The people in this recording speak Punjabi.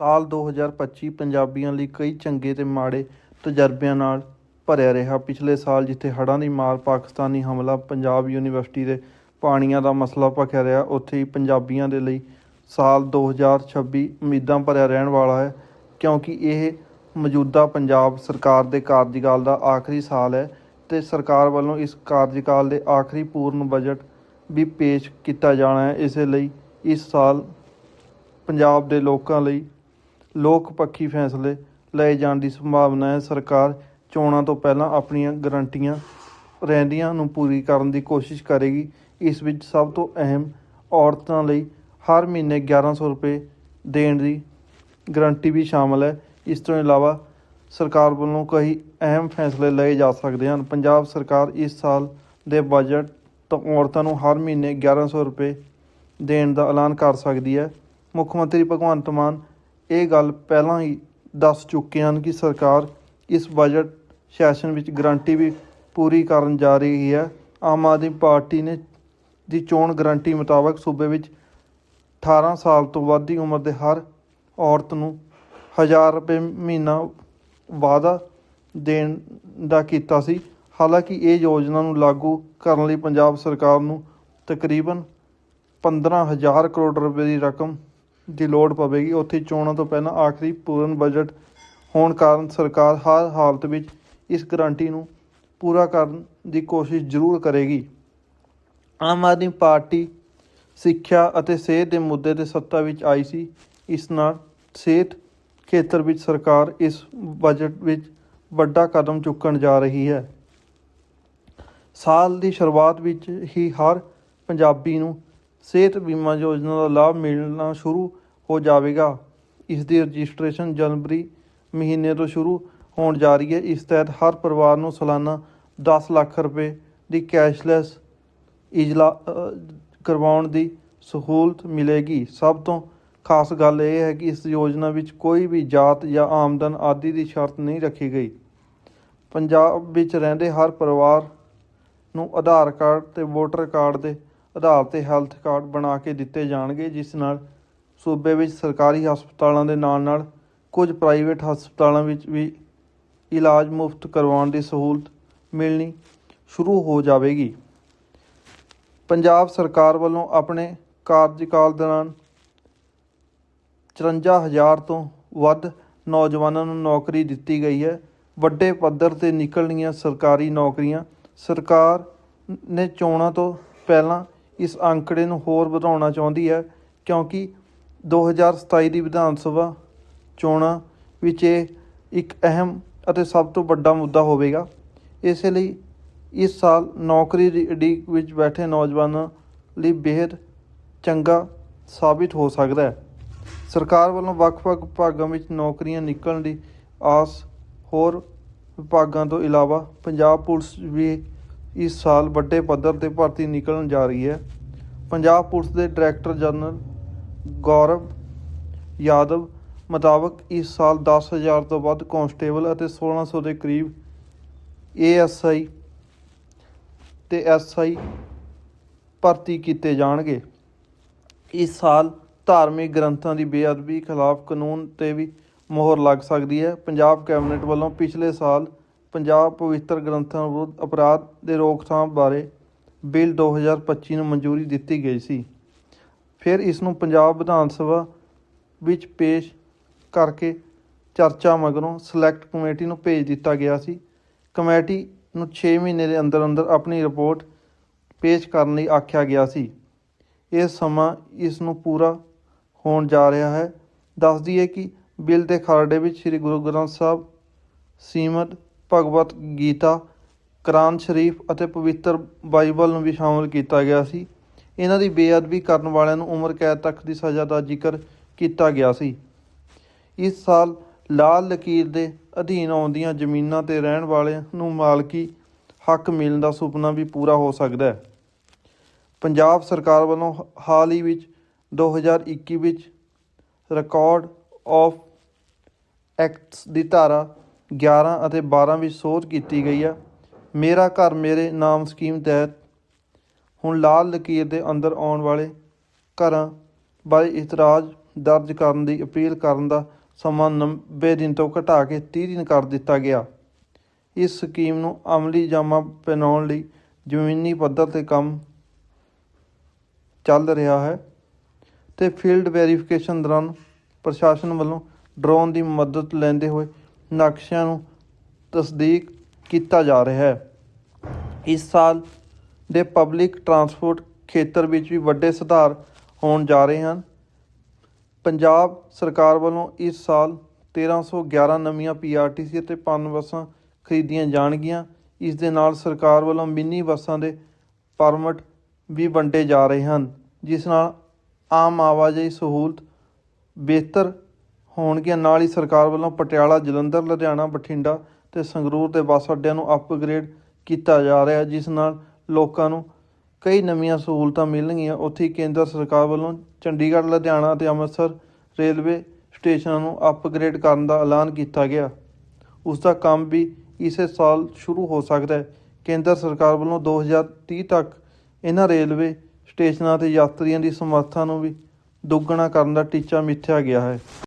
ਸਾਲ 2025 ਪੰਜਾਬੀਆਂ ਲਈ ਕਈ ਚੰਗੇ ਤੇ ਮਾੜੇ ਤਜਰਬਿਆਂ ਨਾਲ ਭਰਿਆ ਰਿਹਾ। ਪਿਛਲੇ ਸਾਲ ਜਿੱਥੇ ਹੜ੍ਹਾਂ ਦੀ ਮਾਰ, ਪਾਕਿਸਤਾਨੀ ਹਮਲਾ, ਪੰਜਾਬ ਯੂਨੀਵਰਸਿਟੀ ਦੇ ਪਾਣੀਆਂ ਦਾ ਮਸਲਾ ਭਖਿਆ ਰਿਹਾ, ਉੱਥੇ ਹੀ ਪੰਜਾਬੀਆਂ ਦੇ ਲਈ ਸਾਲ 2026 ਉਮੀਦਾਂ ਭਰਿਆ ਰਹਿਣ ਵਾਲਾ ਹੈ, ਕਿਉਂਕਿ ਇਹ ਮੌਜੂਦਾ ਪੰਜਾਬ ਸਰਕਾਰ ਦੇ ਕਾਰਜਕਾਲ ਦਾ ਆਖਰੀ ਸਾਲ ਹੈ ਤੇ ਸਰਕਾਰ ਵੱਲੋਂ ਇਸ ਕਾਰਜਕਾਲ ਦੇ ਆਖਰੀ ਪੂਰਨ ਬਜਟ ਵੀ ਪੇਸ਼ ਕੀਤਾ ਜਾਣਾ ਹੈ। ਇਸੇ ਲਈ ਇਸ ਸਾਲ ਪੰਜਾਬ ਦੇ ਲੋਕਾਂ ਲਈ ਲੋਕ ਪੱਖੀ ਫੈਸਲੇ ਲਏ ਜਾਣ ਦੀ ਸੰਭਾਵਨਾ ਹੈ। ਸਰਕਾਰ ਚੋਣਾਂ ਤੋਂ ਪਹਿਲਾਂ ਆਪਣੀਆਂ ਗਰੰਟੀਆਂ ਰਹਿੰਦੀਆਂ ਨੂੰ ਪੂਰੀ ਕਰਨ ਦੀ ਕੋਸ਼ਿਸ਼ ਕਰੇਗੀ। ਇਸ ਵਿੱਚ ਸਭ ਤੋਂ ਅਹਿਮ ਔਰਤਾਂ ਲਈ ਹਰ ਮਹੀਨੇ 1100 ਰੁਪਏ ਦੇਣ ਦੀ ਗਰੰਟੀ ਵੀ ਸ਼ਾਮਲ ਹੈ। ਇਸ ਤੋਂ ਇਲਾਵਾ ਸਰਕਾਰ ਵੱਲੋਂ ਕਈ ਅਹਿਮ ਫੈਸਲੇ ਲਏ ਜਾ ਸਕਦੇ ਹਨ। ਪੰਜਾਬ ਸਰਕਾਰ ਇਸ ਸਾਲ ਦੇ ਬਜਟ ਤੋਂ ਔਰਤਾਂ ਨੂੰ ਹਰ ਮਹੀਨੇ 1100 ਰੁਪਏ ਦੇਣ ਦਾ ਐਲਾਨ ਕਰ ਸਕਦੀ ਹੈ। ਮੁੱਖ ਮੰਤਰੀ ਭਗਵੰਤ ਮਾਨ ਇਹ ਗੱਲ ਪਹਿਲਾਂ ਹੀ ਦੱਸ ਚੁੱਕੇ ਹਨ ਕਿ ਸਰਕਾਰ ਇਸ ਬਜਟ ਸੈਸ਼ਨ ਵਿੱਚ ਗਰੰਟੀ ਵੀ ਪੂਰੀ ਕਰਨ ਜਾ ਰਹੀ ਹੈ। ਆਮ ਆਦਮੀ ਪਾਰਟੀ ਨੇ ਦੀ ਚੋਣ ਗਰੰਟੀ ਮੁਤਾਬਕ ਸੂਬੇ ਵਿੱਚ 18 ਸਾਲ ਤੋਂ ਵੱਧ ਦੀ ਉਮਰ ਦੇ ਹਰ ਔਰਤ ਨੂੰ 1000 ਰੁਪਏ ਮਹੀਨਾ ਵਾਅਦਾ ਦੇਣ ਦਾ ਕੀਤਾ ਸੀ। ਹਾਲਾਂਕਿ ਇਹ ਯੋਜਨਾ ਨੂੰ ਲਾਗੂ ਕਰਨ ਲਈ ਪੰਜਾਬ ਸਰਕਾਰ ਨੂੰ ਤਕਰੀਬਨ 15000 ਕਰੋੜ ਰੁਪਏ ਦੀ ਰਕਮ ਦੀ ਲੋੜ ਪਵੇਗੀ। ਉੱਥੇ ਚੋਣਾਂ ਤੋਂ ਪਹਿਲਾਂ ਆਖਰੀ ਪੂਰਨ ਬਜਟ ਹੋਣ ਕਾਰਨ ਸਰਕਾਰ ਹਰ ਹਾਲਤ ਵਿੱਚ ਇਸ ਗਰੰਟੀ ਨੂੰ ਪੂਰਾ ਕਰਨ ਦੀ ਕੋਸ਼ਿਸ਼ ਜ਼ਰੂਰ ਕਰੇਗੀ। ਆਮ ਆਦਮੀ ਪਾਰਟੀ ਸਿੱਖਿਆ ਅਤੇ ਸਿਹਤ ਦੇ ਮੁੱਦੇ ਤੇ ਸੱਤਾ ਵਿੱਚ ਆਈ ਸੀ। ਇਸ ਨਾਲ ਸਿਹਤ ਖੇਤਰ ਵਿੱਚ ਸਰਕਾਰ ਇਸ ਬਜਟ ਵਿੱਚ ਵੱਡਾ ਕਦਮ ਚੁੱਕਣ ਜਾ ਰਹੀ ਹੈ। ਸਾਲ ਦੀ ਸ਼ੁਰੂਆਤ ਵਿੱਚ ਹੀ ਹਰ ਪੰਜਾਬੀ ਨੂੰ ਸਿਹਤ ਬੀਮਾ ਯੋਜਨਾ ਦਾ ਲਾਭ ਮਿਲਣਾ ਸ਼ੁਰੂ ਹੋ ਜਾਵੇਗਾ। ਇਸ ਦੀ ਰਜਿਸਟ੍ਰੇਸ਼ਨ ਜਨਵਰੀ ਮਹੀਨੇ ਤੋਂ ਸ਼ੁਰੂ ਹੋਣ ਜਾ ਰਹੀ ਹੈ। ਇਸ ਤਹਿਤ ਹਰ ਪਰਿਵਾਰ ਨੂੰ ਸਾਲਾਨਾ 10 ਲੱਖ ਰੁਪਏ ਦੀ ਕੈਸ਼ਲੈਸ ਇਜਲਾ ਕਰਵਾਉਣ ਦੀ ਸਹੂਲਤ ਮਿਲੇਗੀ। ਸਭ ਤੋਂ ਖਾਸ ਗੱਲ ਇਹ ਹੈ ਕਿ ਇਸ ਯੋਜਨਾ ਵਿੱਚ ਕੋਈ ਵੀ ਜਾਤ ਜਾਂ ਆਮਦਨ ਆਦਿ ਦੀ ਸ਼ਰਤ ਨਹੀਂ ਰੱਖੀ ਗਈ। ਪੰਜਾਬ ਵਿੱਚ ਰਹਿੰਦੇ ਹਰ ਪਰਿਵਾਰ ਨੂੰ ਆਧਾਰ ਕਾਰਡ ਤੇ ਵੋਟਰ ਕਾਰਡ ਦੇ ਆਧਾਰ ਤੇ ਹੈਲਥ ਕਾਰਡ ਬਣਾ ਕੇ ਦਿੱਤੇ ਜਾਣਗੇ, ਜਿਸ ਨਾਲ ਸੂਬੇ ਵਿੱਚ ਸਰਕਾਰੀ ਹਸਪਤਾਲਾਂ ਦੇ ਨਾਲ ਨਾਲ ਕੁਝ ਪ੍ਰਾਈਵੇਟ ਹਸਪਤਾਲਾਂ ਵਿੱਚ ਵੀ ਇਲਾਜ ਮੁਫਤ ਕਰਵਾਉਣ ਦੀ ਸਹੂਲਤ ਮਿਲਣੀ ਸ਼ੁਰੂ ਹੋ ਜਾਵੇਗੀ। ਪੰਜਾਬ ਸਰਕਾਰ ਵੱਲੋਂ ਆਪਣੇ ਕਾਰਜਕਾਲ ਦੌਰਾਨ 54000 ਤੋਂ ਵੱਧ ਨੌਜਵਾਨਾਂ ਨੂੰ ਨੌਕਰੀ ਦਿੱਤੀ ਗਈ ਹੈ। ਵੱਡੇ ਪੱਧਰ ਤੇ ਨਿਕਲਣੀਆਂ ਸਰਕਾਰੀ ਨੌਕਰੀਆਂ ਸਰਕਾਰ ਨੇ ਚੋਣਾਂ ਤੋਂ ਪਹਿਲਾਂ ਇਸ ਅੰਕੜੇ ਨੂੰ ਹੋਰ ਵਧਾਉਣਾ ਚਾਹੁੰਦੀ ਹੈ ਕਿਉਂਕਿ 2027 ਦੀ ਵਿਧਾਨ ਸਭਾ ਚੋਣਾਂ ਵਿੱਚ ਇਹ ਇੱਕ ਅਹਿਮ ਅਤੇ ਸਭ ਤੋਂ ਵੱਡਾ ਮੁੱਦਾ ਹੋਵੇਗਾ। ਇਸੇ ਲਈ ਇਸ ਸਾਲ ਨੌਕਰੀ ਦੀ ਉਡੀਕ ਵਿੱਚ ਬੈਠੇ ਨੌਜਵਾਨਾਂ ਲਈ ਬੇहद ਚੰਗਾ ਸਾਬਿਤ ਹੋ ਸਕਦਾ ਹੈ। ਸਰਕਾਰ ਵੱਲੋਂ ਵੱਖ-ਵੱਖ ਵਿਭਾਗਾਂ ਵਿੱਚ ਨੌਕਰੀਆਂ ਨਿਕਲਣ ਦੀ ਆਸ ਹੋਰ ਵਿਭਾਗਾਂ ਤੋਂ ਇਲਾਵਾ ਪੰਜਾਬ ਪੁਲਿਸ ਵੀ ਇਸ ਸਾਲ ਵੱਡੇ ਪੱਧਰ ਤੇ ਭਰਤੀ ਨਿਕਲਣ ਜਾ ਰਹੀ ਹੈ। ਪੰਜਾਬ ਪੁਲਿਸ ਦੇ ਡਾਇਰੈਕਟਰ ਜਨਰਲ ਗੌਰਵ ਯਾਦਵ ਮੁਤਾਬਕ ਇਸ ਸਾਲ 10000 ਤੋਂ ਵੱਧ ਕਾਂਸਟੇਬਲ ਅਤੇ 1600 ਦੇ ਕਰੀਬ ਏਐਸਆਈ ਤੇ ਐਸਆਈ ਭਰਤੀ ਕੀਤੇ ਜਾਣਗੇ। ਇਸ ਸਾਲ ਧਾਰਮਿਕ ਗ੍ਰੰਥਾਂ ਦੀ ਬੇਅਦਬੀ ਖਿਲਾਫ ਕਾਨੂੰਨ ਤੇ ਵੀ ਮੋਹਰ ਲੱਗ ਸਕਦੀ ਹੈ। ਪੰਜਾਬ ਕੈਬਨਿਟ ਵੱਲੋਂ ਪਿਛਲੇ ਸਾਲ ਪੰਜਾਬ ਪਵਿੱਤਰ ਗ੍ਰੰਥਾਂ ਵਿਰੁੱਧ ਅਪਰਾਧ ਦੇ ਰੋਕਥਾਮ ਬਾਰੇ ਬਿੱਲ 2025 ਨੂੰ ਮਨਜ਼ੂਰੀ ਦਿੱਤੀ ਗਈ ਸੀ। ਫਿਰ ਇਸ ਨੂੰ ਪੰਜਾਬ ਵਿਧਾਨ ਸਭਾ ਵਿੱਚ ਪੇਸ਼ ਕਰਕੇ ਚਰਚਾ ਮਗਰੋਂ ਸਿਲੈਕਟ ਕਮੇਟੀ ਨੂੰ ਭੇਜ ਦਿੱਤਾ ਗਿਆ ਸੀ। ਕਮੇਟੀ ਨੂੰ 6 ਮਹੀਨੇ ਦੇ ਅੰਦਰ ਅੰਦਰ ਆਪਣੀ ਰਿਪੋਰਟ ਪੇਸ਼ ਕਰਨ ਲਈ ਆਖਿਆ ਗਿਆ ਸੀ। ਇਹ ਸਮਾਂ ਇਸ ਨੂੰ ਪੂਰਾ ਹੋਣ ਜਾ ਰਿਹਾ ਹੈ। ਦੱਸ ਦਈਏ ਕਿ ਬਿੱਲ ਦੇ ਖਰੜੇ ਵਿੱਚ ਸ੍ਰੀ ਗੁਰੂ ਗ੍ਰੰਥ ਸਾਹਿਬ ਸੀਮਦ ਭਗਵਤ ਗੀਤਾ, ਕੁਰਾਨ ਸ਼ਰੀਫ ਅਤੇ ਪਵਿੱਤਰ ਬਾਈਬਲ ਨੂੰ ਵੀ ਸ਼ਾਮਲ ਕੀਤਾ ਗਿਆ ਸੀ। ਇਹਨਾਂ ਦੀ ਬੇਅਦਬੀ ਕਰਨ ਵਾਲਿਆਂ ਨੂੰ ਉਮਰ ਕੈਦ ਤੱਕ ਦੀ ਸਜ਼ਾ ਦਾ ਜ਼ਿਕਰ ਕੀਤਾ ਗਿਆ ਸੀ। ਇਸ ਸਾਲ ਲਾਲ ਲਕੀਰ ਦੇ ਅਧੀਨ ਆਉਂਦੀਆਂ ਜ਼ਮੀਨਾਂ ਤੇ ਰਹਿਣ ਵਾਲਿਆਂ ਨੂੰ ਮਾਲਕੀ ਹੱਕ ਮਿਲਣ ਦਾ ਸੁਪਨਾ ਵੀ ਪੂਰਾ ਹੋ ਸਕਦਾ ਹੈ। ਪੰਜਾਬ ਸਰਕਾਰ ਵੱਲੋਂ ਹਾਲ ਹੀ ਵਿੱਚ 2021 ਵਿੱਚ ਰਿਕਾਰਡ ਆਫ ਐਕਟਸ ਦੀ ਧਾਰਾ 11 ਅਤੇ 12 ਵਿੱਚ ਸੋਧ ਕੀਤੀ ਗਈ ਹੈ ਮੇਰਾ ਘਰ ਮੇਰੇ ਨਾਮ ਸਕੀਮ ਤਹਿਤ ਹੁਣ ਲਾਲ ਲਕੀਰ ਦੇ ਅੰਦਰ ਆਉਣ ਵਾਲੇ ਘਰਾਂ ਬਾਰੇ ਇਤਰਾਜ਼ ਦਰਜ ਕਰਨ ਦੀ ਅਪੀਲ ਕਰਨ ਦਾ ਸਮਾਂ 90 ਦਿਨ ਤੋਂ ਘਟਾ ਕੇ 30 ਦਿਨ ਕਰ ਦਿੱਤਾ ਗਿਆ। ਇਸ ਸਕੀਮ ਨੂੰ ਅਮਲੀ ਜਾਮਾ ਪਹਿਨਾਉਣ ਲਈ ਜ਼ਮੀਨੀ ਪੱਧਰ ਤੇ ਕੰਮ ਚੱਲ ਰਿਹਾ ਹੈ ਤੇ ਫੀਲਡ ਵੈਰੀਫਿਕੇਸ਼ਨ ਦੌਰਾਨ ਪ੍ਰਸ਼ਾਸਨ ਵੱਲੋਂ ਡਰੋਨ ਦੀ ਮਦਦ ਲੈਂਦੇ ਹੋਏ ਨਕਸ਼ਿਆਂ ਨੂੰ ਤਸਦੀਕ ਕੀਤਾ ਜਾ ਰਿਹਾ ਹੈ। ਇਸ ਸਾਲ ਦੇ ਪਬਲਿਕ ਟਰਾਂਸਪੋਰਟ ਖੇਤਰ ਵਿੱਚ ਵੀ ਵੱਡੇ ਸੁਧਾਰ ਹੋਣ ਜਾ ਰਹੇ ਹਨ। ਪੰਜਾਬ ਸਰਕਾਰ ਵੱਲੋਂ ਇਸ ਸਾਲ 1311 ਨਵੀਆਂ ਪੀਆਰਟੀਸੀ ਅਤੇ ਪਨ ਬੱਸਾਂ ਖਰੀਦੀਆਂ ਜਾਣਗੀਆਂ। ਇਸ ਦੇ ਨਾਲ ਸਰਕਾਰ ਵੱਲੋਂ ਮਿੰਨੀ ਬੱਸਾਂ ਦੇ ਪਰਮਿਟ ਵੀ ਵੰਡੇ ਜਾ ਰਹੇ ਹਨ, ਜਿਸ ਨਾਲ ਆਮ ਆਵਾਜਾਈ ਸਹੂਲਤ ਬਿਹਤਰ ਹੋਣਗੀਆਂ। ਨਾਲ ਹੀ ਸਰਕਾਰ ਵੱਲੋਂ ਪਟਿਆਲਾ, ਜਲੰਧਰ, ਲੁਧਿਆਣਾ, ਬਠਿੰਡਾ ਤੇ ਸੰਗਰੂਰ ਦੇ ਬੱਸ ਅੱਡਿਆਂ ਨੂੰ ਅਪਗ੍ਰੇਡ ਕੀਤਾ ਜਾ ਰਿਹਾ ਜਿਸ ਨਾਲ ਲੋਕਾਂ ਨੂੰ ਕਈ ਨਵੀਆਂ ਸਹੂਲਤਾਂ ਮਿਲਣਗੀਆਂ। ਉੱਥੇ ਕੇਂਦਰ ਸਰਕਾਰ ਵੱਲੋਂ ਚੰਡੀਗੜ੍ਹ, ਲੁਧਿਆਣਾ ਅਤੇ ਅੰਮ੍ਰਿਤਸਰ ਰੇਲਵੇ ਸਟੇਸ਼ਨਾਂ ਨੂੰ ਅਪਗ੍ਰੇਡ ਕਰਨ ਦਾ ਐਲਾਨ ਕੀਤਾ ਗਿਆ। ਉਸ ਦਾ ਕੰਮ ਵੀ ਇਸੇ ਸਾਲ ਸ਼ੁਰੂ ਹੋ ਸਕਦਾ ਹੈ। ਕੇਂਦਰ ਸਰਕਾਰ ਵੱਲੋਂ 2030 ਤੱਕ ਇਹਨਾਂ ਰੇਲਵੇ ਸਟੇਸ਼ਨਾਂ ਤੇ ਯਾਤਰੀਆਂ ਦੀ ਸਮਰੱਥਾ ਨੂੰ ਵੀ ਦੁੱਗਣਾ ਕਰਨ ਦਾ ਟੀਚਾ ਮਿੱਥਿਆ ਗਿਆ ਹੈ।